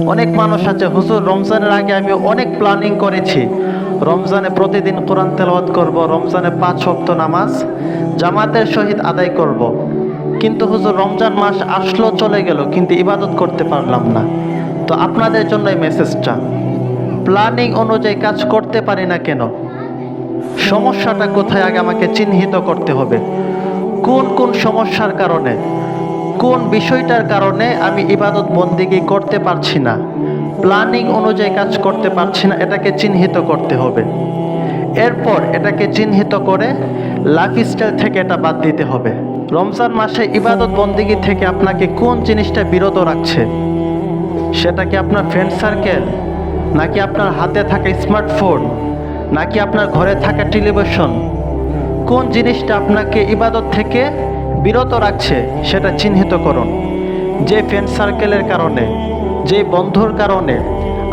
অনেক মানুষ আছে, হুজুর, রমজানের আগে আমি অনেক প্ল্যানিং করেছি। রমজানে প্রতিদিন কোরআন তেলাওয়াত করব, রমজানে পাঁচ ওয়াক্ত নামাজ, জামাতের সহিত আদায় করব। কিন্তু হুজুর, রমজান মাস আসলো, চলে গেল, কিন্তু ইবাদত করতে পারলাম না। তো আপনাদের জন্য এই মেসেজটা প্ল্যানিং অনুযায়ী কাজ করতে পারি না কেন? সমস্যাটা কোথায়? আগে আমাকে চিহ্নিত করতে হবে। কোন কোন সমস্যার কারণে? কোন বিষয়টার কারণে আমি ইবাদত বন্দিগি করতে পারছি না? প্ল্যানিং অনুযায়ী কাজ করতে পারছি না, এটাকে চিহ্নিত করতে হবে। এরপর এটাকে চিহ্নিত করে লাইফস্টাইল থেকে এটা বাদ দিতে হবে। রমজান মাসে ইবাদত বন্দিগি থেকে আপনাকে কোন জিনিসটা বিরত রাখছে? সেটা কি আপনার ফ্রেন্ড সার্কেল নাকি আপনার হাতে থাকা স্মার্টফোন নাকি আপনার ঘরে থাকা টেলিভিশন কোন জিনিসটা আপনাকে ইবাদত থেকে বিরত রাখছে, সেটা চিহ্নিত করুন যে ফ্রেন্ড সার্কেলের কারণে, যে বন্ধুর কারণে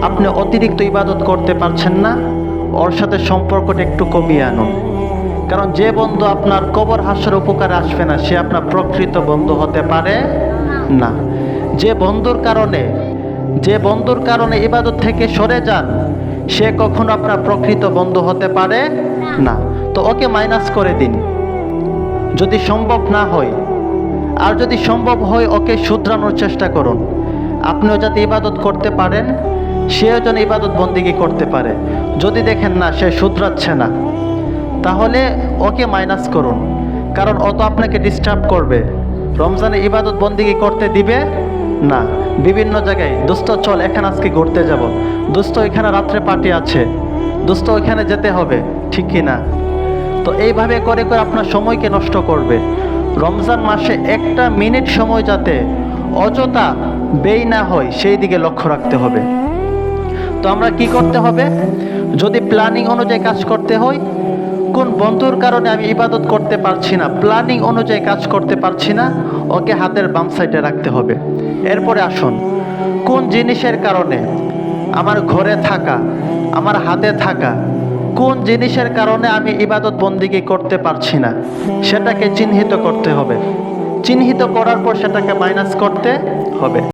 আপনি অতিরিক্ত ইবাদত করতে পারছেন না, ওর সাথে সম্পর্কটা একটু কমিয়ে আনুন। কারণ যে বন্ধু আপনার কবর হাসের উপকারে আসবে না, সে আপনার প্রকৃত বন্ধু হতে পারে না। যে বন্ধুর কারণে, যে বন্ধুর কারণে ইবাদত থেকে সরে যান, সে কখনো আপনার প্রকৃত বন্ধু হতে পারে না। তো ওকে মাইনাস করে দিন। যদি সম্ভব না হয়। আর যদি সম্ভব হয়, ওকে শুধরানোর চেষ্টা করুন। আপনিও যাতে ইবাদত করতে পারেন, সেও যেন ইবাদত বন্দিগি করতে পারে। যদি দেখেন না, সে শুধরাচ্ছে না। তাহলে ওকে মাইনাস করুন। কারণ ও তো আপনাকে ডিস্টার্ব করবে। রমজানে ইবাদত বন্দিগি করতে দিবে না। বিভিন্ন জায়গায়, দোস্ত, চল, এখানে আজকে ঘুরতে যাব। দোস্ত এখানে রাত্রে পার্টি আছে। দোস্ত, ওইখানে যেতে হবে। ঠিক কি না তো এইভাবে করে করে আপনার সময়কে নষ্ট করবে। রমজান মাসে একটা মিনিট সময় যাতে অযথা ব্যয় না হয়, সেই দিকে লক্ষ্য রাখতে হবে। তো আমরা কি করতে হবে? যদি প্ল্যানিং অনুযায়ী কাজ করতে হয়, কোন বন্ধুর কারণে আমি ইবাদত করতে পারছি না প্ল্যানিং অনুযায়ী কাজ করতে পারছি না, ওকে হাতের বাম সাইডে রাখতে হবে। এরপরে আসুন, কোন জিনিসের কারণে আমার ঘরে থাকা, আমার হাতে থাকা কোন জিনিসের কারণে আমি ইবাদত বন্দিগি করতে পারছি না? সেটাকে চিহ্নিত করতে হবে। চিহ্নিত করার পর সেটাকে মাইনাস করতে হবে।